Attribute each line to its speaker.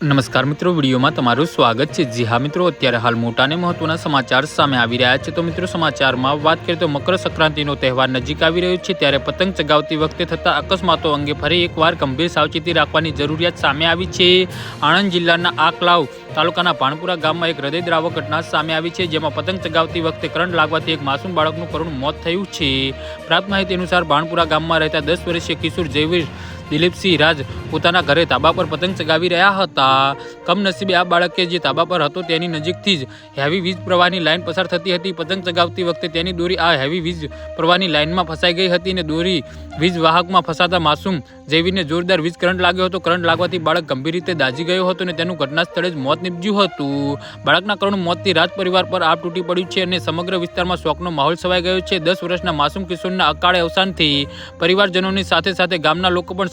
Speaker 1: નમસ્કાર મિત્રો, વિડીયોમાં તમારું સ્વાગત છે. જી હા મિત્રો, અત્યારે હાલ મોટા અને મહત્વના સમાચાર સામે આવી રહ્યા છે. તો મિત્રો, સમાચારમાં વાત કરીએ તો મકર સંક્રાંતિનો તહેવાર નજીક આવી રહ્યો છે. ત્યારે પતંગ ચગાવતી વખતે થતા અકસ્માતો અંગે ફરી એકવાર ગંભીર સાવચેતી રાખવાની જરૂરિયાત સામે આવી છે. આણંદ જિલ્લાના આકલાવ તાલુકાના ભાણપુરા ગામમાં એક હૃદયદ્રાવક ઘટના સામે આવી છે, જેમાં પતંગ ચગાવતી વખતે કરંટ લાગવાથી એક માસૂમ બાળકનું કરુણ મોત થયું છે. પ્રાપ્ત માહિતી અનુસાર, ભાણપુરા ગામમાં રહેતા દસ વર્ષીય કિશોર જયવીર દિલીપસિંહ રાજ પોતાના ઘરે તાબા પર પતંગ ચગાવી રહ્યા હતા. કમનસીબે આ બાળકે જે તાબા પર હતો તેની નજીકથી જ હેવી વીજ પ્રવાહની લાઈન પસાર થતી હતી. પતંગ ચગાવતી વખતે તેની દોરી આ હેવી વીજ પ્રવાહની લાઈનમાં ફસાઈ ગઈ હતી અને દોરી વીજ વાહકમાં ફસાતા માસૂમ જેવીને જોરદાર વીજ કરંટ લાગ્યો હતો. કરંટ લાગવાથી બાળક ગંભીર રીતે દાઝી ગયો હતો અને તેનું ઘટના સ્થળે જ મોત નીપજ્યું હતું. બાળકના કરુણ મોતથી રાજ પરિવાર પર આપ તૂટી પડ્યું છે અને સમગ્ર વિસ્તારમાં શોકનો માહોલ છવાઈ ગયો છે. દસ વર્ષના માસૂમ કિશોરના અકાળે અવસાનથી પરિવારજનોની સાથે સાથે ગામના લોકો પણ